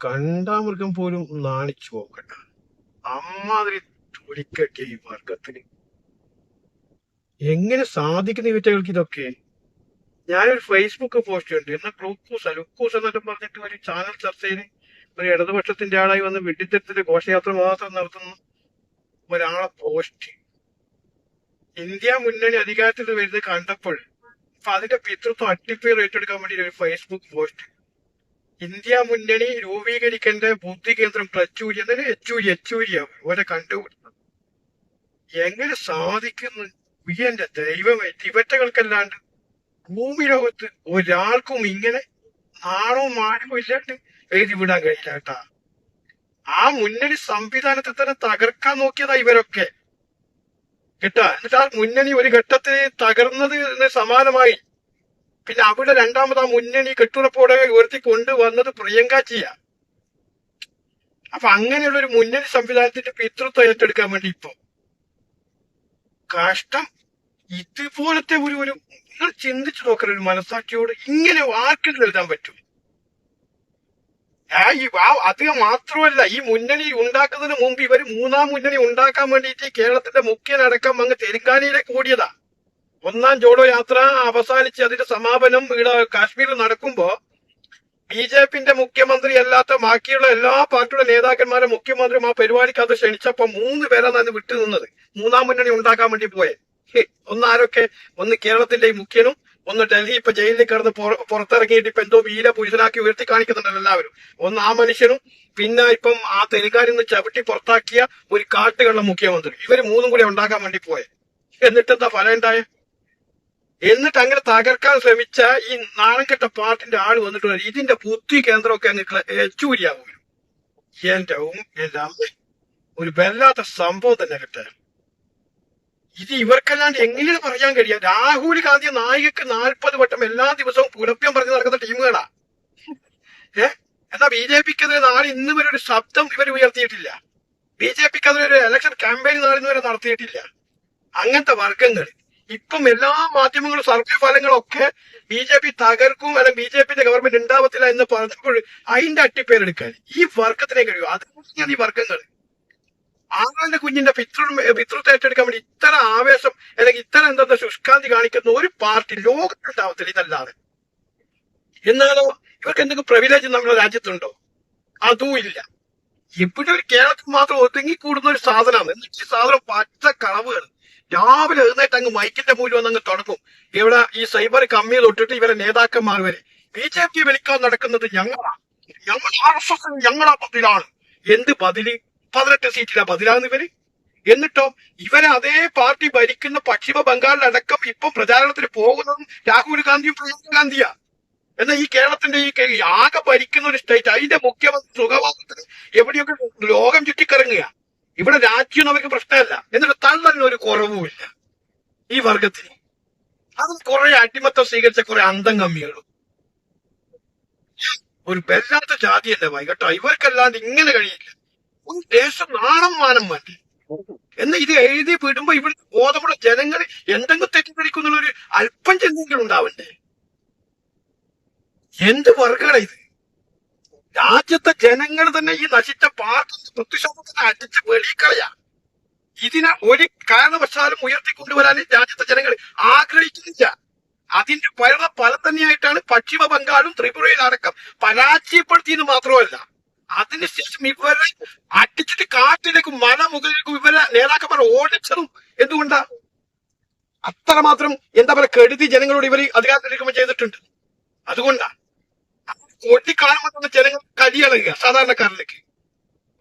കണ്ടാമൃഗം പോലും നാണിച്ചു പോകണ്ട അമ്മാതിരി തൊലിക്കട്ടിയ ഈ വർഗത്തിന് എങ്ങനെ സാധിക്കുന്ന ഇവറ്റകൾക്ക് ഇതൊക്കെ ഞാനൊരു ഫേസ്ബുക്ക് പോസ്റ്റ് ഉണ്ട് എന്നാ ക്ലൂക്കൂസ് ലുക്കൂസ് എന്നൊക്കെ പറഞ്ഞിട്ട് ഒരു ചാനൽ ചർച്ചയിൽ ഒരു ഇടതുപക്ഷത്തിന്റെ ആളായി വന്ന് വെട്ടിത്തരത്തിന്റെ ഘോഷയാത്ര മാത്രം നടത്തുന്ന ഒരാളെ പോസ്റ്റ് ഇന്ത്യ മുന്നണി അധികാരത്തിൽ വരുന്നത് കണ്ടപ്പോൾ അപ്പൊ അതിന്റെ പിതൃത്വം അട്ടിപ്പേർ ഏറ്റെടുക്കാൻ വേണ്ടി ഒരു ഫേസ്ബുക്ക് പോസ്റ്റ് ഇന്ത്യ മുന്നണി രൂപീകരിക്കേണ്ട ബുദ്ധി കേന്ദ്രം എന്നൊരു എച്ചൂരി എച്ചൂരിയാവും ഓരെ കണ്ടുപിടുത്തം എങ്ങനെ സാധിക്കുന്നു? എന്റെ ദൈവമേ ഇവറ്റകൾക്കല്ലാണ്ട് ഭൂമി ലോകത്ത് ഒരാൾക്കും ഇങ്ങനെ നാണവും മാനവും ഇല്ലാണ്ട് എഴുതി വിടാൻ കഴിയില്ല കേട്ടാ. ആ മുന്നണി സംവിധാനത്തെ തന്നെ തകർക്കാൻ നോക്കിയതാ ഇവരൊക്കെ. കേട്ടാ? എന്നിട്ട് ആ മുന്നണി ഒരു ഘട്ടത്തിൽ തകർന്നത് സമാനമായി. പിന്നെ അവിടെ രണ്ടാമത് ആ മുന്നണി കെട്ടുറപ്പോടെ ഉയർത്തി കൊണ്ടുവന്നത് പ്രിയങ്കാച്ചിയ അപ്പൊ അങ്ങനെയുള്ള ഒരു മുന്നണി സംവിധാനത്തിന്റെ പിതൃത്വം ഏറ്റെടുക്കാൻ വേണ്ടി ഇപ്പൊ കഷ്ടം. ഇതുപോലത്തെ ഒരു ഒരു നിങ്ങൾ ചിന്തിച്ചു നോക്കുന്ന ഒരു മനസാക്ഷിയോട് ഇങ്ങനെ ആർക്കും എഴുതാൻ പറ്റും. ആ ഈ അത് മാത്രമല്ല ഈ മുന്നണി ഉണ്ടാക്കുന്നതിന് മുമ്പ് ഇവർ മൂന്നാം മുന്നണി ഉണ്ടാക്കാൻ വേണ്ടിയിട്ട് കേരളത്തിന്റെ മുഖ്യനടക്കം അങ്ങ് തെലുങ്കാനയിലേക്ക് ഓടിയതാ. ഒന്നാം ജോഡോ യാത്ര അവസാനിച്ച് അതിന്റെ സമാപനം ഇവിടെ കാശ്മീരിൽ നടക്കുമ്പോ ബി ജെ പിന്റെ മുഖ്യമന്ത്രി അല്ലാത്ത ബാക്കിയുള്ള എല്ലാ പാർട്ടിയുടെ നേതാക്കന്മാരെ മുഖ്യമന്ത്രി ആ പരിപാടിക്ക് അത് ക്ഷണിച്ചപ്പോ മൂന്ന് പേരാണ് അന്ന് വിട്ടു നിന്നത്. മൂന്നാം മുന്നണി ഉണ്ടാക്കാൻ വേണ്ടി പോയെ. ഒന്ന് ആരൊക്കെ? ഒന്ന് കേരളത്തിന്റെ മുഖ്യനും ഒന്ന് ഡൽഹി ഇപ്പൊ ജയിലിൽ കിടന്ന് പുറ- പുറത്തിറങ്ങിയിട്ട് ഇപ്പൊ എന്തോ വീര പുരുഷനാക്കി ഉയർത്തി കാണിക്കുന്നുണ്ടല്ലോ എല്ലാവരും. ഒന്ന് ആ മനുഷ്യനും പിന്നെ ഇപ്പം ആ തെലുങ്കാരിൽ നിന്ന് ചവിട്ടി പുറത്താക്കിയ ഒരു കാട്ടുകളുടെ മുഖ്യമന്ത്രി. ഇവർ മൂന്നും കൂടി ഉണ്ടാക്കാൻ വേണ്ടി പോയെ. എന്നിട്ടെന്താ ഫലം ഉണ്ടായേ? എന്നിട്ട് അങ്ങനെ തകർക്കാൻ ശ്രമിച്ച ഈ നാണംകെട്ട പാർട്ടിന്റെ ആൾ വന്നിട്ട് ഇതിന്റെ ബുദ്ധി കേന്ദ്രമൊക്കെ അങ്ങ് ചൂരിയാവും. എന്റെ എല്ലാം ഒരു വല്ലാത്ത സംഭവം തന്നെ കിട്ടെ. ഇത് ഇവർക്കല്ലാണ്ട് എങ്ങനെയാണ് പറയാൻ കഴിയാം? രാഹുൽ ഗാന്ധി നായികക്ക് നാൽപ്പത് വട്ടം എല്ലാ ദിവസവും പുലപ്പ്യം പറഞ്ഞ് നടക്കുന്ന ടീമുകളാ. ഏ? എന്നാ ബി ജെ പിക്കെതിരെ നാളെ ഇന്ന് വരെ ഒരു ശബ്ദം ഇവർ ഉയർത്തിയിട്ടില്ല. ബി ജെ പിക്കെതിരെ ഒരു ഇലക്ഷൻ ക്യാമ്പയിൻ ഇന്ന് വരെ നടത്തിയിട്ടില്ല. അങ്ങനത്തെ വർഗങ്ങൾ ഇപ്പം എല്ലാ മാധ്യമങ്ങളും സർവേ ഫലങ്ങളൊക്കെ ബി ജെ പി തകർക്കും അല്ലെങ്കിൽ ബി ജെ പിന്റെ ഗവൺമെന്റ് ഉണ്ടാവത്തില്ല എന്ന് പറഞ്ഞപ്പോൾ അതിന്റെ അട്ടിപ്പേരെടുക്കാൻ ഈ വർഗത്തിനെ കഴിയും. അത് തന്നെയാണ് ഈ വർഗങ്ങൾ ആങ്ങളുടെ കുഞ്ഞിന്റെ പിതൃ പിതൃത്വം ഏറ്റെടുക്കാൻ വേണ്ടി ഇത്ര ആവേശം അല്ലെങ്കിൽ ഇത്ര എന്താ ശുഷ്കാന്തി കാണിക്കുന്ന ഒരു പാർട്ടി ലോകത്തുണ്ടാവത്തില്ല ഇതല്ലാതെ. എന്നാലോ ഇവർക്ക് എന്തെങ്കിലും പ്രിവിലേജ് നമ്മുടെ രാജ്യത്തുണ്ടോ? അതും ഇല്ല. ഇവിടെ ഒരു കേരളത്തിൽ മാത്രം ഒതുങ്ങിക്കൂടുന്ന ഒരു സാധനമാണ്. എന്നിട്ട് ഈ സാധനം പച്ച കളവുകൾ രാവിലെ എഴുന്നേറ്റ് അങ്ങ് മൈക്കിന്റെ മൂല്യം വന്ന് അങ്ങ് തുടങ്ങും ഇവിടെ ഈ സൈബർ കമ്മിയിൽ തൊട്ടിട്ട് ഇവരെ നേതാക്കന്മാർ വരെ. ബി ജെ പി വലിക്കാൻ നടക്കുന്നത് ഞങ്ങളാണ് ഞങ്ങൾ ആർ എസ് എസ് ഞങ്ങളാ പതിലാണ് എന്ത് ബദിൽ പതിനെട്ട് സീറ്റിലാ ബദിലാന്ന് ഇവർ? എന്നിട്ടോ ഇവരെ അതേ പാർട്ടി ഭരിക്കുന്ന പശ്ചിമ ബംഗാളിലടക്കം ഇപ്പം പ്രചാരണത്തിന് പോകുന്നതും രാഹുൽ ഗാന്ധിയും പ്രിയങ്ക ഗാന്ധിയാ. എന്നാൽ ഈ കേരളത്തിന്റെ ഈ ആകെ ഭരിക്കുന്ന ഒരു സ്റ്റേറ്റ് അതിന്റെ മുഖ്യമന്ത്രി സുഖവാസത്തിന് എവിടെയൊക്കെ ലോകം ചുറ്റിക്കറങ്ങുക? ഇവിടെ രാജ്യം അവർക്ക് പ്രശ്നമല്ല. എന്നിട്ട് തള്ളലിന് ഒരു കുറവുമില്ല ഈ വർഗത്തിന്. അത് കുറെ അടിമത്തം സ്വീകരിച്ച കുറെ അന്തം കമ്മികളും. ഒരു വല്ലാത്ത ജാതിയല്ലേ വൈകട്ടോ ഇവർക്കല്ലാണ്ട് ഇങ്ങനെ കഴിയില്ല. ഒരു ദേശം നാണം മാനം മാറ്റി. എന്ന് ഇത് എഴുതി വിടുമ്പോ ഇവിടെ ബോധമുള്ള ജനങ്ങൾ എന്തെങ്കിലും തെറ്റിദ്ധരിക്കുന്നുള്ള ഒരു അല്പം ചിന്തയെങ്കിലും ഉണ്ടാവണ്ടേ? എന്ത് വർഗമാണ് ഇത്? രാജ്യത്തെ ജനങ്ങൾ തന്നെ ഈ നശിച്ച പാർട്ടി പ്രതിഷേധത്തിനെ അടിച്ച് വെളിക്കളയാ. ഇതിനെ ഒരു കാരണവശാലും ഉയർത്തിക്കൊണ്ടുവരാൻ രാജ്യത്തെ ജനങ്ങൾ ആഗ്രഹിക്കുന്നില്ല. അതിന്റെ പല ഫലം തന്നെയായിട്ടാണ് പശ്ചിമ ബംഗാളും ത്രിപുരയിലടക്കം പരാജയപ്പെടുത്തിയെന്ന് മാത്രമല്ല അതിനുശേഷം ഇവരെ അടിച്ചിട്ട് കാട്ടിലേക്കും മല മുകളിലേക്കും ഇവരെ നേതാക്കന്മാർ ഓടിച്ചതും എന്തുകൊണ്ടാ? അത്രമാത്രം എന്താ പറയുക കെടുതി ജനങ്ങളോട് ഇവർ അധികാരത്തിലേക്കുമ്പോൾ ചെയ്തിട്ടുണ്ട്. അതുകൊണ്ടാ. കൊട്ടിക്കാണുമ്പോൾ തന്നെ ജനങ്ങൾ കരിയിളകുക സാധാരണക്കാരിലേക്ക്.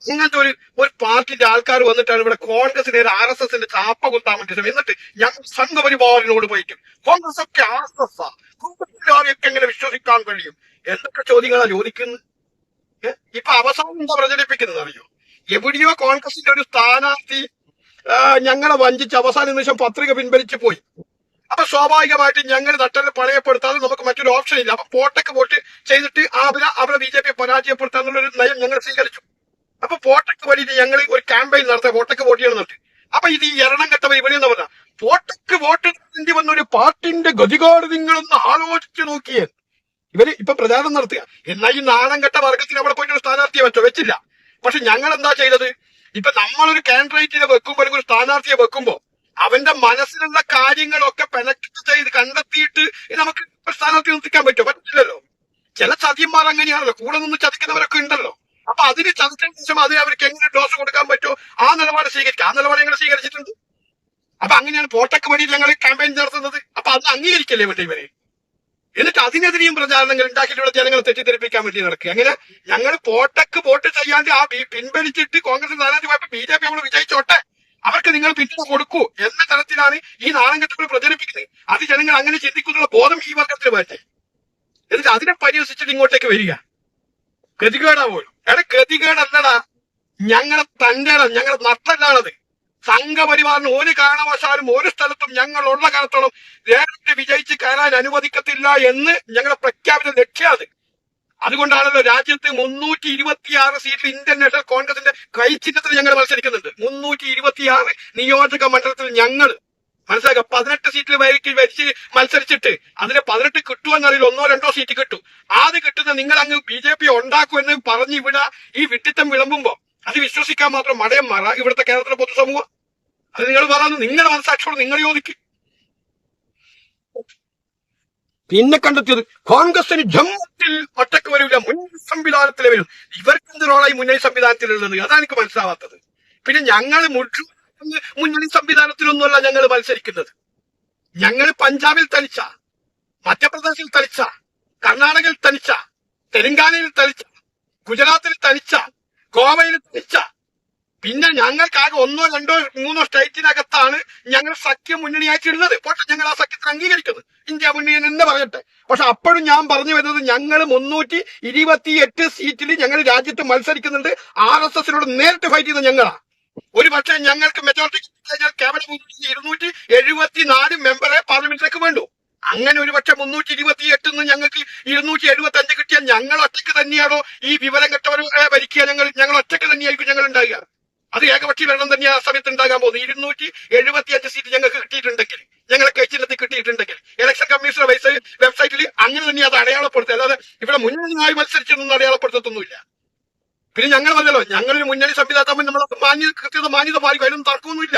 ഇങ്ങനത്തെ ഒരു ഒരു പാർട്ടിന്റെ ആൾക്കാർ വന്നിട്ടാണ് ഇവിടെ കോൺഗ്രസിനെ ആർ എസ് എസിന്റെ ചാപ്പ കുത്താൻ വേണ്ടി എന്നിട്ട് ഞങ്ങൾ സംഘപരിവാറിനോട് പോയിക്കും. കോൺഗ്രസ് ഒക്കെ ആർ എസ് എസ് കോൺഗ്രസിലാരെയൊക്കെ എങ്ങനെ വിശ്വസിക്കാൻ കഴിയും? എന്തൊക്കെ ചോദ്യങ്ങളാണ് ചോദിക്കുന്നത്? ഇപ്പൊ അവസാനം എന്താ പ്രചരിപ്പിക്കുന്നത് അറിയോ? എവിടെയോ കോൺഗ്രസിന്റെ ഒരു സ്ഥാനാർത്ഥി ഞങ്ങളെ വഞ്ചിച്ച് അവസാന നിമിഷം പത്രിക പിൻവലിച്ചു പോയി. അപ്പൊ സ്വാഭാവികമായിട്ട് ഞങ്ങൾ നട്ടൽ പണയപ്പെടുത്താതെ നമുക്ക് മറ്റൊരു ഓപ്ഷൻ ഇല്ല. അപ്പൊ പോട്ടക്ക് വോട്ട് ചെയ്തിട്ട് അവരെ അവരെ ബി ജെ പി പരാജയപ്പെടുത്താന്നുള്ള ഒരു നയം ഞങ്ങൾ സ്വീകരിച്ചു. അപ്പൊ പോട്ടക്ക് വേണ്ടിയിട്ട് ഞങ്ങൾ ഒരു ക്യാമ്പയിൻ നടത്തുക പോട്ടക്ക് വോട്ട് ചെയ്യണം എന്നിട്ട്. അപ്പൊ ഇത് ഈ എരണം കെട്ടവർ ഇവിടെ എന്ന് പറഞ്ഞാൽ വോട്ട് ചെയ്യേണ്ടി വന്ന ഒരു പാർട്ടിന്റെ ഗതികോട് നിങ്ങളൊന്ന് ആലോചിച്ച് നോക്കിയേ. ഇവർ ഇപ്പൊ പ്രചാരണം നടത്തുക. എന്നാൽ ഈ നാണം കെട്ട വർഗത്തിന് അവിടെ പോയിട്ട് ഒരു സ്ഥാനാർത്ഥിയെ വെച്ചോ വെച്ചില്ല. പക്ഷെ ഞങ്ങൾ എന്താ ചെയ്തത്? ഇപ്പൊ നമ്മളൊരു കാൻഡിഡേറ്റിനെ വെക്കുമ്പോൾ അല്ലെങ്കിൽ ഒരു സ്ഥാനാർത്ഥിയെ വെക്കുമ്പോ അവന്റെ മനസ്സിലുള്ള കാര്യങ്ങളൊക്കെ പെനക്ട് ചെയ്ത് കണ്ടെത്തിയിട്ട് നമുക്ക് സ്ഥാനാർത്ഥി നിർത്തിക്കാൻ പറ്റുമോ? പറ്റില്ലല്ലോ. ചില ചതിയന്മാർ അങ്ങനെയാണല്ലോ. കൂടെ നിന്ന് ചതിക്കുന്നവരൊക്കെ ഉണ്ടല്ലോ. അപ്പൊ അതിന് ചതിച്ചതിന് ശേഷം അതിന് അവർക്ക് എങ്ങനെ ഡോസ് കൊടുക്കാൻ പറ്റുമോ? ആ നിലപാട് സ്വീകരിക്കാം ആ നിലപാട് ഞങ്ങൾ സ്വീകരിച്ചിട്ടുണ്ട്. അപ്പൊ അങ്ങനെയാണ് പോട്ടക്ക് വഴി ഞങ്ങൾ ക്യാമ്പയിൻ നടത്തുന്നത്. അപ്പൊ അത് അംഗീകരിക്കല്ലേ വേണ്ട ഇവരെ? എന്നിട്ട് അതിനെതിരെയും പ്രചാരണങ്ങൾ ഉണ്ടാക്കിയിട്ടുള്ള ജനങ്ങളെ തെറ്റിദ്ധരിപ്പിക്കാൻ വേണ്ടി നടക്കുക. അങ്ങനെ ഞങ്ങൾ പോട്ടക്ക് വോട്ട് ചെയ്യാണ്ട് ആ പിൻവലിച്ചിട്ട് കോൺഗ്രസ് സ്ഥാനാർത്ഥി പോയപ്പോ ബി ജെ പി നമ്മൾ വിജയിച്ചോട്ടെ. അവർക്ക് നിങ്ങൾ പിന്തുണ കൊടുക്കൂ എന്ന തരത്തിലാണ് ഈ നാണംകെട്ടുകൾ പ്രചരിപ്പിക്കുന്നത്. അത് ജനങ്ങൾ അങ്ങനെ ചിന്തിക്കുന്നുള്ള ബോധം ഈ വർഗത്തിന് വരട്ടെ എന്നിട്ട് അതിനെ പരിഹസിച്ചിട്ട് ഇങ്ങോട്ടേക്ക് വരിക. ഗതികേടാ പോലും. എടാ ഗതികേടല്ലടാ ഞങ്ങളെ തന്റെ ഞങ്ങളെ നട്ടല്ലാണത്. സംഘപരിവാറിന് ഒരു കാരണവശാലും ഒരു സ്ഥലത്തും ഞങ്ങൾ ഉള്ള കാലത്തോളം നേരിട്ട് വിജയിച്ച് കയറാൻ അനുവദിക്കത്തില്ല എന്ന് ഞങ്ങളുടെ പ്രഖ്യാപിത ലക്ഷ്യത് അതുകൊണ്ടാണല്ലോ രാജ്യത്ത് മുന്നൂറ്റി ഇരുപത്തിയാറ് സീറ്റിൽ ഇന്ത്യൻ നാഷണൽ കോൺഗ്രസിന്റെ കൈച്ചിഹ്നത്തിൽ ഞങ്ങൾ മത്സരിക്കുന്നുണ്ട്. മുന്നൂറ്റി ഇരുപത്തിയാറ് നിയോജക മണ്ഡലത്തിൽ ഞങ്ങൾ മനസ്സിലാക്കുക പതിനെട്ട് സീറ്റിൽ വരിക്ക് വരിച്ച് മത്സരിച്ചിട്ട് അതിന് പതിനെട്ട് കിട്ടുമെന്നറിയില്ല ഒന്നോ രണ്ടോ സീറ്റ് കിട്ടും. ആദ്യം കിട്ടുന്ന നിങ്ങൾ അങ്ങ് ബി ജെ പി ഉണ്ടാക്കുമെന്ന് പറഞ്ഞ് ഇവിടെ ഈ വിട്ടിത്തം വിളമ്പുമ്പോ അത് വിശ്വസിക്കാൻ മാത്രം മടയം മാറ ഇവിടുത്തെ കേരളത്തിലെ പൊതുസമൂഹം. അത് നിങ്ങൾ പറഞ്ഞു നിങ്ങളുടെ മനസ്സാക്ഷിയോട് നിങ്ങൾ യോജിക്കും പിന്നെ കണ്ടെത്തിയത് കോൺഗ്രസിന് ജമ്മുത്തിൽ ഒറ്റയ്ക്ക് വരില്ല. മുൻ സംവിധാനത്തിലെ വരും. ഇവർക്ക് എന്ത് റോളായി മുന്നണി സംവിധാനത്തിലുള്ളത്? അതാണ് എനിക്ക് മനസ്സിലാവാത്തത്. പിന്നെ ഞങ്ങൾ മുന്നണി സംവിധാനത്തിലൊന്നുമല്ല ഞങ്ങൾ മത്സരിക്കുന്നത്. ഞങ്ങൾ പഞ്ചാബിൽ തനിച്ച മധ്യപ്രദേശിൽ തനിച്ച കർണാടകയിൽ തനിച്ച തെലങ്കാനയിൽ തനിച്ച ഗുജറാത്തിൽ തനിച്ച ഗോവയിൽ തനിച്ച പിന്നെ ഞങ്ങൾക്കാകെ ഒന്നോ രണ്ടോ മൂന്നോ സ്റ്റേറ്റിനകത്താണ് ഞങ്ങൾ സഖ്യ മുന്നണിയായിട്ടുള്ളത് പക്ഷെ ഞങ്ങൾ ആ സഖ്യത്തിൽ അംഗീകരിക്കുന്നത് ഇന്ത്യ മുന്നണി എന്ന് പറയട്ടെ. പക്ഷെ അപ്പോഴും ഞാൻ പറഞ്ഞു വരുന്നത് ഞങ്ങൾ മുന്നൂറ്റി ഇരുപത്തി എട്ട് സീറ്റിൽ ഞങ്ങൾ രാജ്യത്ത് മത്സരിക്കുന്നുണ്ട്. ആർ എസ് എസിനോട് നേരിട്ട് ഫൈറ്റ് ചെയ്യുന്ന ഞങ്ങളാ. ഒരു പക്ഷേ ഞങ്ങൾക്ക് മെജോറിറ്റി കഴിഞ്ഞാൽ കേവലം ഇരുന്നൂറ്റി എഴുപത്തി നാല് മെമ്പറെ പാർലമെന്റിലേക്ക് വേണ്ടു. അങ്ങനെ ഒരു പക്ഷെ മുന്നൂറ്റി ഇരുപത്തി എട്ടിന്ന് ഞങ്ങൾക്ക് ഇരുന്നൂറ്റി എഴുപത്തി അഞ്ച് കിട്ടിയാൽ ഞങ്ങൾ ഒറ്റയ്ക്ക് തന്നെയാണോ ഈ വിവരം കെട്ടവർ ഭരിക്കുക? ഞങ്ങൾ ഞങ്ങൾ ഒറ്റയ്ക്ക് തന്നെയായിരിക്കും ഞങ്ങൾ ഉണ്ടാകുക അത് ഏകപക്ഷി ഭരണം തന്നെ ആ സമയത്ത് ഉണ്ടാകാൻ പോകുന്നത്. ഇരുന്നൂറ്റി എഴുപത്തി അഞ്ച് സീറ്റ് ഞങ്ങൾക്ക് കിട്ടിയിട്ടുണ്ടെങ്കിൽ ഞങ്ങളെ കൈച്ചിലത്തിൽ കിട്ടിയിട്ടുണ്ടെങ്കിൽ ഇലക്ഷൻ കമ്മീഷണർ വെബ്സൈറ്റിൽ അങ്ങനെ തന്നെ അത് അടയാളപ്പെടുത്തുക. അല്ലാതെ ഇവിടെ മുന്നണിയായി മത്സരിച്ചൊന്നും അടയാളപ്പെടുത്തത്തൊന്നുമില്ല. പിന്നെ ഞങ്ങൾ പറഞ്ഞല്ലോ ഞങ്ങളൊരു മുന്നണി സംവിധാനം നമ്മൾ മാന്യ കൃത്യത മാന്യത മാറി വരും തർക്കമൊന്നുമില്ല.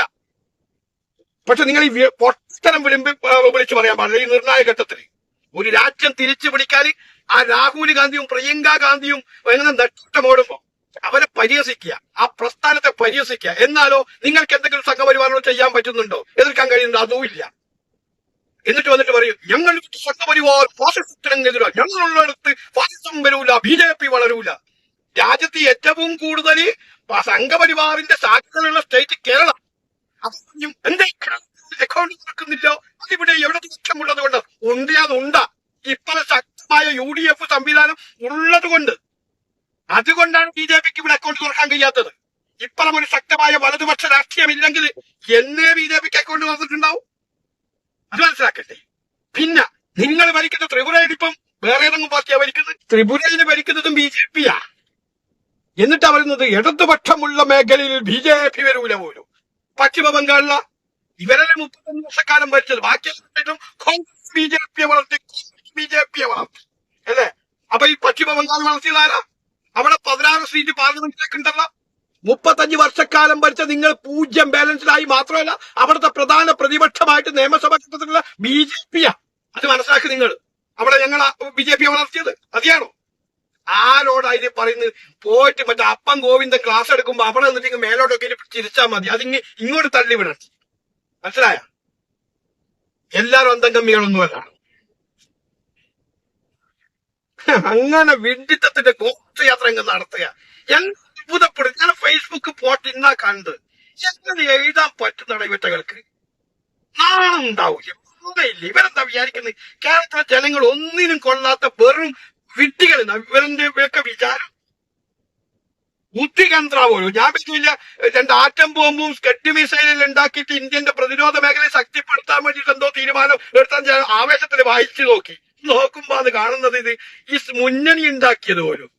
പക്ഷെ നിങ്ങൾ ഈ പൊട്ടനം വിളിമ്പി വിളിച്ചു പറയാൻ പാടില്ല. ഈ നിർണായക ഘട്ടത്തിൽ ഒരു രാജ്യം തിരിച്ചു പിടിക്കാൻ ആ രാഹുൽ ഗാന്ധിയും പ്രിയങ്ക ഗാന്ധിയും നെട്ടോട്ടമോടുമ്പോ അവരെ പരിഹസിക്കുക ആ പ്രസ്ഥാനത്തെ പരിഹസിക്കുക. എന്നാലോ നിങ്ങൾക്ക് എന്തെങ്കിലും സംഘപരിവാറുകൾ ചെയ്യാൻ പറ്റുന്നുണ്ടോ? എതിർക്കാൻ കഴിയുന്നുണ്ടോ? അതും ഇല്ല. എന്നിട്ട് വന്നിട്ട് പറയും ഞങ്ങൾ സംഘപരിവാർ ഫാസിസത്തിനെതിരാ. ഞങ്ങളുള്ളിടത്ത് ഫാസിസം വരൂല ബി ജെ പി വളരൂല. രാജ്യത്ത് ഏറ്റവും കൂടുതൽ സംഘപരിവാറിന്റെ സാധ്യതകളുള്ള സ്റ്റേറ്റ് കേരളം. അതും എന്റെ അക്കൗണ്ട് തുറക്കുന്നില്ലോ അതിവിടെ എവിടെ ലക്ഷ്യമുള്ളത് കൊണ്ട്? ഉണ്ട് അതുണ്ട ഇത്ര ശക്തമായ യു ഡി എഫ് സംവിധാനം ഉള്ളത് കൊണ്ട്. അതുകൊണ്ടാണ് ബി ജെ പിക്ക് ഇവിടെ അക്കൗണ്ട് തുറക്കാൻ കഴിയാത്തത്. ഇപ്പറം ഒരു ശക്തമായ വലതുപക്ഷ രാഷ്ട്രീയം ഇല്ലെങ്കിൽ എന്നേ ബി ജെ പിക്ക് അക്കൗണ്ട് തുറന്നിട്ടുണ്ടാവും. അത് മനസ്സിലാക്കട്ടെ. പിന്നെ നിങ്ങൾ ഭരിക്കുന്ന ത്രിപുരയിൽ ഇപ്പം വേറെ ഏതെങ്കിലും പാർട്ടിയാ ഭരിക്കുന്നത്? ത്രിപുരയിൽ ഭരിക്കുന്നതും ബി ജെ പിയാ. എന്നിട്ടാ പറയുന്നത് ഇടതുപക്ഷമുള്ള മേഖലയിൽ ബി ജെ പി വരൂല പോലും. പശ്ചിമബംഗാളില ഇവരെ മുപ്പത്തൊന്ന് വർഷക്കാലം ഭരിച്ചത്. ബാക്കിയെല്ലാം കോൺഗ്രസ് ബി ജെ പിയെ വളർത്തി ബി ജെ പിയെ വളർത്തി. അല്ലേ? അപ്പൊ ഈ പശ്ചിമബംഗാൾ വളർത്തിയതാരാ അവിടെ പതിനാറ് സീറ്റ് പാർലമെന്റിലേക്ക് ഉണ്ടല്ലോ. മുപ്പത്തഞ്ച് വർഷക്കാലം ഭരിച്ച നിങ്ങൾ പൂജ്യം ബാലൻസിലായി മാത്രമല്ല അവിടുത്തെ പ്രധാന പ്രതിപക്ഷമായിട്ട് നിയമസഭാ ഘട്ടത്തിലുള്ള ബി ജെ പിയാ. അത് മനസ്സിലാക്കി നിങ്ങൾ. അവിടെ ഞങ്ങൾ ബി ജെ പി വളർത്തിയത്. അതിയാണോ ആരോടാ ഇത് പറയുന്നത്? പോയിട്ട് മറ്റേ അപ്പം ഗോവിന്ദൻ ക്ലാസ് എടുക്കുമ്പോ അവിടെ നിന്നിട്ട് മേലോട്ടൊക്കെ തിരിച്ചാൽ മതി. അതിങ്ങ് ഇങ്ങോട്ട് തള്ളി വിടണം മനസ്സിലായ? എല്ലാരും അന്തംഗമ്മികളൊന്നുമല്ല. അങ്ങനെ വിഡിത്തത്തിന്റെ ഘോഷയാത്ര അങ്ങ് നടത്തുക അത്ഭുതപ്പെടും. ഞാൻ ഫേസ്ബുക്ക് പോട്ട് ഇന്നാ കണ്ട് എങ്ങനെ എഴുതാൻ പറ്റുന്ന ഇവറ്റകൾക്ക് നാണം ഉണ്ടാവില്ല ഇല്ല. ഇവരെന്താ വിചാരിക്കുന്നത് കേരളത്തിലെ ജനങ്ങൾ ഒന്നിനും കൊള്ളാത്ത വെറും വിഡ്ഢികൾ ഇവരുടെ ഒക്കെ വിചാരം. ബുദ്ധികന്ത്രാവുള്ളൂ ഞാൻ പറ്റില്ല രണ്ട് ആറ്റം ബോംബും സ്കെറ്റ് മിസൈലിൽ ഉണ്ടാക്കിയിട്ട് ഇന്ത്യന്റെ പ്രതിരോധ മേഖലയെ ശക്തിപ്പെടുത്താൻ വേണ്ടിയിട്ട് എന്തോ തീരുമാനം എടുത്താൽ ഞാൻ ആവേശത്തിൽ വായിച്ചു നോക്കി. നോക്കുമ്പോ അത് കാണുന്നത് ഇത് ഈ മുന്നണി ഉണ്ടാക്കിയത് പോലും.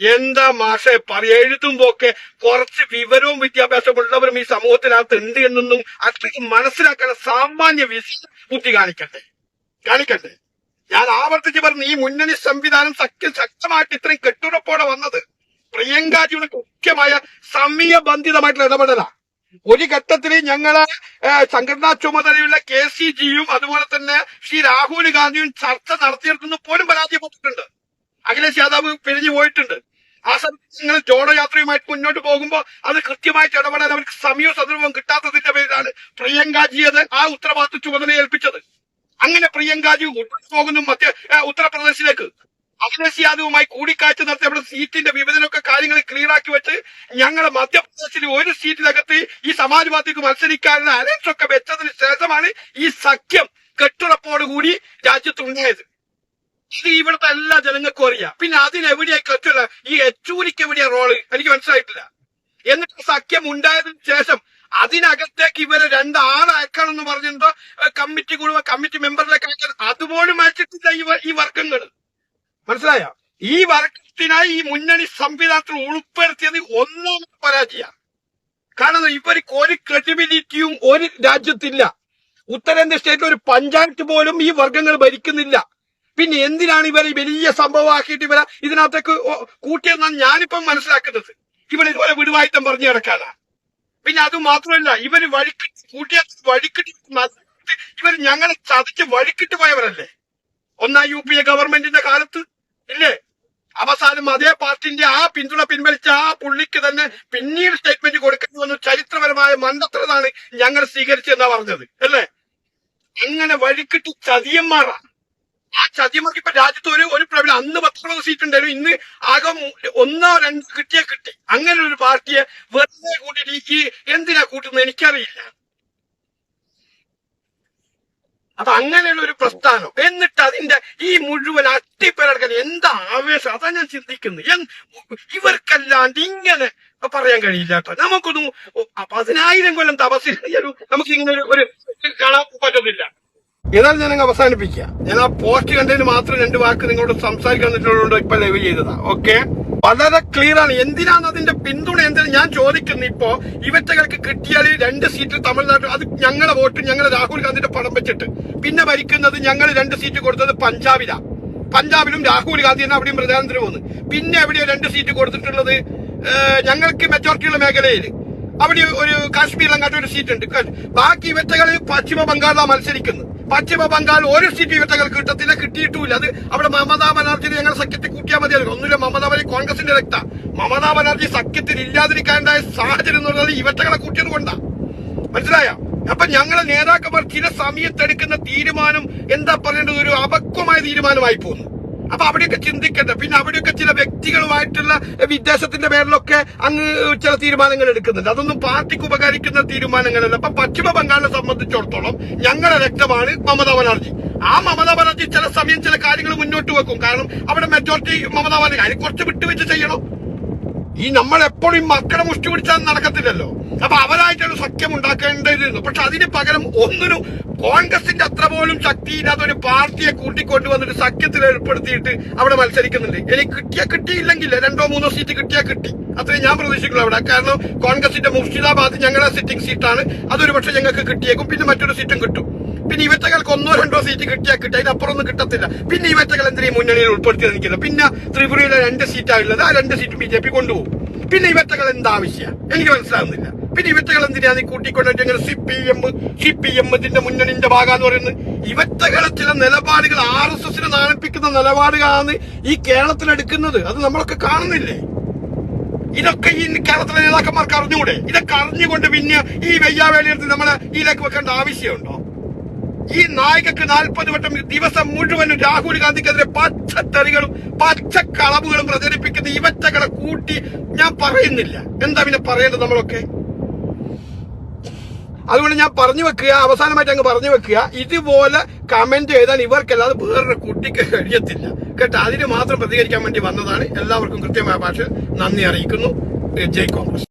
എന്താ മാഷെ പറയ എഴുതുമ്പോ ഒക്കെ കുറച്ച് വിവരവും വിദ്യാഭ്യാസവും ഉള്ളവരും ഈ സമൂഹത്തിനകത്ത് ഉണ്ട് എന്നൊന്നും അത്രയ്ക്ക് മനസ്സിലാക്കാൻ സാമാന്യ ബുദ്ധി കാണിക്കട്ടെ. കാണിക്കട്ടെ. ഞാൻ ആവർത്തിച്ച് പറഞ്ഞു ഈ മുന്നണി സംവിധാനം സഖ്യം ശക്തമായിട്ട് ഇത്രയും കെട്ടുറപ്പോടെ വന്നത്. പ്രിയങ്കാജിയുടെ കൃത്യമായ സമയബന്ധിതമായിട്ടുള്ള ഇടപെടലാ. ഒരു ഘട്ടത്തിൽ ഞങ്ങൾ സംഘടനാ ചുമതലയുള്ള കെ സി ജിയും അതുപോലെ തന്നെ ശ്രീ രാഹുൽ ഗാന്ധിയും ചർച്ച നടത്തിയിട്ടെന്ന് പോലും പരാജയപ്പെട്ടിട്ടുണ്ട്. അഖിലേഷ് യാദവ് പിരിഞ്ഞു പോയിട്ടുണ്ട്. ആ സമയത്ത് നിങ്ങൾ ജോഡോ യാത്രയുമായിട്ട് മുന്നോട്ട് പോകുമ്പോൾ അത് കൃത്യമായിട്ട് ഇടപെടാൻ അവർക്ക് സമയവും സന്ദർഭവും കിട്ടാത്തതിന്റെ പേരിലാണ് പ്രിയങ്കാജി അത് ആ ഉത്തരവാദിത്വ ചുമതല ഏൽപ്പിച്ചത്. അങ്ങനെ പ്രിയങ്കാജി പോകുന്നു മധ്യ ഉത്തർപ്രദേശിലേക്ക്. അഖിലേഷ് യാദവുമായി കൂടിക്കാഴ്ച നടത്തി അവിടെ സീറ്റിന്റെ വിഭജനമൊക്കെ കാര്യങ്ങൾ ക്ലിയർ ആക്കി വെച്ച് ഞങ്ങളെ മധ്യപ്രദേശിൽ ഒരു സീറ്റിനകത്ത് ഈ സമാജ്വാദിക്ക് മത്സരിക്കാനുള്ള അലയൻസ് ഒക്കെ വെച്ചതിന് ശേഷമാണ് ഈ സഖ്യം കെട്ടുറപ്പോടുകൂടി രാജ്യത്തുണ്ടായത്. ഇത് ഇവിടുത്തെ എല്ലാ ജനങ്ങൾക്കും അറിയാം. പിന്നെ അതിനെവിടെയായി കെട്ടുള്ള ഈ യെച്ചൂരിക്ക് എവിടെയാ റോൾ? എനിക്ക് മനസ്സിലായിട്ടില്ല. എന്നിട്ട് സഖ്യം ഉണ്ടായതിന് ശേഷം അതിനകത്തേക്ക് ഇവരെ രണ്ടാളയക്കണം എന്ന് പറഞ്ഞിട്ടുണ്ടോ? കമ്മിറ്റി കൂടുമ്പോ കമ്മിറ്റി മെമ്പറിലേക്ക് അയക്കണം അതുപോലും അയച്ചിട്ടില്ല ഈ വർഗങ്ങൾ മനസ്സിലായ? ഈ വർഗത്തിനായി ഈ മുന്നണി സംവിധാനത്തിൽ ഉൾപ്പെടുത്തിയത് ഒന്നാമത്തെ പരാജയ. കാരണം ഇവർക്ക് ഒരു ക്രെഡിബിലിറ്റിയും ഒരു രാജ്യത്തില്ല. ഉത്തരേന്ത്യ സ്റ്റേറ്റിൽ ഒരു പഞ്ചായത്ത് പോലും ഈ വർഗങ്ങൾ ഭരിക്കുന്നില്ല. പിന്നെ എന്തിനാണ് ഇവരെ വലിയ സംഭവമാക്കിയിട്ട് ഇവരെ ഇതിനകത്തേക്ക് കൂട്ടിയെന്നാണ് ഞാനിപ്പം മനസ്സിലാക്കുന്നത്. ഇവർ ഇതുപോലെ വിടുവായിട്ടം പറഞ്ഞു കിടക്കാനാ. പിന്നെ അത് മാത്രമല്ല ഇവർ വഴിക്കിട്ട് കൂട്ടിയ വഴിക്കിട്ട് ഇവർ ഞങ്ങളെ ചതച്ച് വഴിക്കിട്ട് പോയവരല്ലേ? ഒന്നാം യു പി എ ഗവൺമെന്റിന്റെ കാലത്ത് ഇല്ലേ? അവസാനം അതേ പാർട്ടിന്റെ ആ പിന്തുണ പിൻവലിച്ച ആ പുള്ളിക്ക് തന്നെ പിന്നീട് സ്റ്റേറ്റ്മെന്റ് കൊടുക്കേണ്ടി വന്നു. ചരിത്രപരമായ മണ്ടത്തരതാണ് ഞങ്ങൾ സ്വീകരിച്ചെന്നാ പറഞ്ഞത്. അല്ലേ? അങ്ങനെ വഴിക്കിട്ട് ചതിയന്മാറാണ് ആ ചതിയന്മാർക്ക് ഇപ്പൊ രാജ്യത്ത് ഒരു ഒരു പ്രബലം അന്ന് പത്തൊമ്പത് സീറ്റ് ഉണ്ടായിരുന്നു. ഇന്ന് ആകെ ഒന്നോ രണ്ടോ കിട്ടിയാ കിട്ടി. അങ്ങനെ ഒരു പാർട്ടിയെ വെറുതെ കൂട്ടിയിട്ട് ഈ എന്തിനാ കൂട്ടുന്നത് എനിക്കറിയില്ല. അപ്പൊ അങ്ങനെയുള്ള ഒരു പ്രസ്ഥാനം. എന്നിട്ട് അതിന്റെ ഈ മുഴുവൻ അട്ടിപ്പേരടക്കാൻ എന്താ ആവേശം? അതാ ഞാൻ ചിന്തിക്കുന്നത് ഇവർക്കല്ലാണ്ട് ഇങ്ങനെ പറയാൻ കഴിയില്ല കേട്ടോ. നമുക്കൊന്നും പതിനായിരം കൊല്ലം തപസ്സിൽ നമുക്ക് ഇങ്ങനെ ഒരു കാണാൻ പറ്റുന്നില്ല. ഏതായാലും ഞാൻ അങ്ങ് അവസാനിപ്പിക്കുക ഞാൻ ആ പോസ്റ്റ് കണ്ടതിന് മാത്രം രണ്ട് വാക്ക് നിങ്ങളോട് സംസാരിക്കാൻ ഇപ്പൊ ലൈവ് ചെയ്തതാ. ഓക്കെ വളരെ ക്ലിയർ ആണ്. എന്തിനാണ് അതിന്റെ പിന്തുണ? എന്തിനാണ് ഞാൻ ചോദിക്കുന്നു ഇപ്പോ ഇവറ്റകൾക്ക് കിട്ടിയാൽ രണ്ട് സീറ്റ് തമിഴ്നാട്ടിൽ അത് ഞങ്ങളെ വോട്ട് ഞങ്ങളെ രാഹുൽ ഗാന്ധിയുടെ പടം വെച്ചിട്ട്. പിന്നെ ഭരിക്കുന്നത് ഞങ്ങൾ രണ്ട് സീറ്റ് കൊടുത്തത് പഞ്ചാബിലാണ് പഞ്ചാബിലും രാഹുൽ ഗാന്ധി തന്നെ അവിടെയും പ്രധാനമന്ത്രി പോകുന്നു പിന്നെ എവിടെയോ രണ്ട് സീറ്റ് കൊടുത്തിട്ടുള്ളത്? ഞങ്ങൾക്ക് മെജോറിറ്റിയുള്ള മേഖലയിൽ അവിടെ ഒരു കാശ്മീരിലങ്ങാട്ട് ഒരു സീറ്റ് ഉണ്ട്. ബാക്കി ഇവറ്റകൾ പശ്ചിമ ബംഗാളിലാണ് മത്സരിക്കുന്നത്. പശ്ചിമ ബംഗാൾ ഒരു സീറ്റ് ഇവറ്റകൾ കിട്ടത്തില്ല കിട്ടിയിട്ടില്ല അത് അവിടെ മമതാ ബാനർജിനെ ഞങ്ങൾ സഖ്യത്തിൽ കൂട്ടിയാൽ മതിയായിരുന്നു. ഒന്നുമില്ല മമതാ ബാനർജി കോൺഗ്രസിന്റെ രക്ത. മമതാ ബാനർജി സഖ്യത്തിൽ ഇല്ലാതിരിക്കാനുണ്ടായ സാഹചര്യം എന്ന് പറഞ്ഞാൽ ഇവറ്റകളെ കൂട്ടിയത് കൊണ്ടാ. മനസ്സിലായോ? അപ്പൊ ഞങ്ങളെ നേതാക്കന്മാർ ചില സമയത്തെടുക്കുന്ന തീരുമാനം എന്താ പറയേണ്ടത്? ഒരു അപക്വമായ തീരുമാനമായി പോകുന്നു അപ്പൊ അവിടെയൊക്കെ ചിന്തിക്കണ്ട. പിന്നെ അവിടെയൊക്കെ ചില വ്യക്തികളുമായിട്ടുള്ള വിദ്വേഷത്തിന്റെ പേരിലൊക്കെ അങ്ങ് ചില തീരുമാനങ്ങൾ എടുക്കുന്നുണ്ട്. അതൊന്നും പാർട്ടിക്ക് ഉപകരിക്കുന്ന തീരുമാനങ്ങളല്ല. അപ്പൊ പശ്ചിമ ബംഗാളിനെ സംബന്ധിച്ചിടത്തോളം ഞങ്ങളുടെ രക്തമാണ് മമതാ ബാനർജി. ആ മമതാ ബാനർജി ചില സമയം ചില കാര്യങ്ങൾ മുന്നോട്ട് വെക്കും. കാരണം അവിടെ മെജോറിറ്റി മമതാ ബാനർജി അതിന് കുറച്ച് വിട്ടുവെച്ച് ചെയ്യണം. ഈ നമ്മൾ എപ്പോഴും മക്കളെ മുഷ്ടി പിടിച്ചാൽ നടക്കത്തില്ലല്ലോ. അപ്പൊ അവരായിട്ടൊരു സഖ്യം ഉണ്ടാക്കേണ്ടതിരുന്നു. പക്ഷെ അതിന് പകരം ഒന്നിനും കോൺഗ്രസിന്റെ അത്ര പോലും ശക്തിയില്ലാത്ത ഒരു പാർട്ടിയെ കൂട്ടിക്കൊണ്ടുവന്നിട്ട് സഖ്യത്തിൽ ഏർപ്പെടുത്തിയിട്ട് അവിടെ മത്സരിക്കുന്നുണ്ട്. എനിക്ക് കിട്ടിയ കിട്ടിയില്ലെങ്കിൽ രണ്ടോ മൂന്നോ സീറ്റ് കിട്ടിയാ കിട്ടി. അത്രയും ഞാൻ പ്രതീക്ഷിക്കുന്നു അവിടെ. കാരണം കോൺഗ്രസിന്റെ മുർഷിദാബാദ് ഞങ്ങളുടെ സിറ്റിംഗ് സീറ്റാണ് അതൊരു പക്ഷെ ഞങ്ങൾക്ക് കിട്ടിയേക്കും. പിന്നെ മറ്റൊരു സീറ്റും കിട്ടും. പിന്നെ ഇവറ്റകൾക്ക് ഒന്നോ രണ്ടോ സീറ്റ് കിട്ടിയാൽ കിട്ടും. അതിനപ്പുറം ഒന്നും കിട്ടത്തില്ല. പിന്നെ ഇവറ്റകൾ എന്തിനാ മുന്നണിയിൽ ഉൾപ്പെടുത്തി നിൽക്കില്ല പിന്നെ ത്രിപുരയിലെ രണ്ട് സീറ്റാണ് ഉള്ളത്. ആ രണ്ട് സീറ്റും ബി ജെ പി കൊണ്ടുപോകും. പിന്നെ ഇവറ്റകൾ എന്താ ആവശ്യം എനിക്ക് മനസ്സിലാവുന്നില്ല. പിന്നെ ഇവറ്റകൾ എന്തിനാണ് കൂട്ടിക്കൊണ്ടിട്ട് C P M C P M മുന്നണിന്റെ ഭാഗമെന്ന് പറയുന്നത്? ഇവറ്റകളെ ചില നിലപാടുകൾ ആർ എസ് എസിനെ നാണിപ്പിക്കുന്ന നിലപാടുകളാണ് ഈ കേരളത്തിൽ എടുക്കുന്നത്. അത് നമ്മളൊക്കെ കാണുന്നില്ലേ? ഇതൊക്കെ ഈ കേരളത്തിലെ നേതാക്കന്മാർക്ക് അറിഞ്ഞുകൂടെ ഇതൊക്കെ അറിഞ്ഞുകൊണ്ട് പിന്നെ ഈ വെയ്യാവേലിയെടുത്ത് നമ്മളെ ഇതിലേക്ക് വെക്കേണ്ട ആവശ്യമുണ്ടോ? ഈ നായികക്ക് നാൽപ്പത് വട്ടം ദിവസം മുഴുവനും രാഹുൽ ഗാന്ധിക്കെതിരെ പച്ചത്തറികളും പച്ചക്കളവുകളും പ്രചരിപ്പിക്കുന്ന ഇവറ്റകളെ കൂട്ടി ഞാൻ പറയുന്നില്ല. എന്താ പിന്നെ പറയേണ്ടത് നമ്മളൊക്കെ? അതുകൊണ്ട് ഞാൻ പറഞ്ഞു വെക്കുക അവസാനമായിട്ട് അങ്ങ് പറഞ്ഞു വെക്കുക. ഇതുപോലെ കമന്റ് ചെയ്താൽ ഇവർക്കല്ലാതെ വേറൊരു കുട്ടിക്ക് കഴിയത്തില്ല. കേട്ടോ അതിന് മാത്രം പ്രതികരിക്കാൻ വേണ്ടി വന്നതാണ്. എല്ലാവർക്കും കൃത്യമായ ഭാഷ നന്ദി അറിയിക്കുന്നു. ജയ് കോൺഗ്രസ്.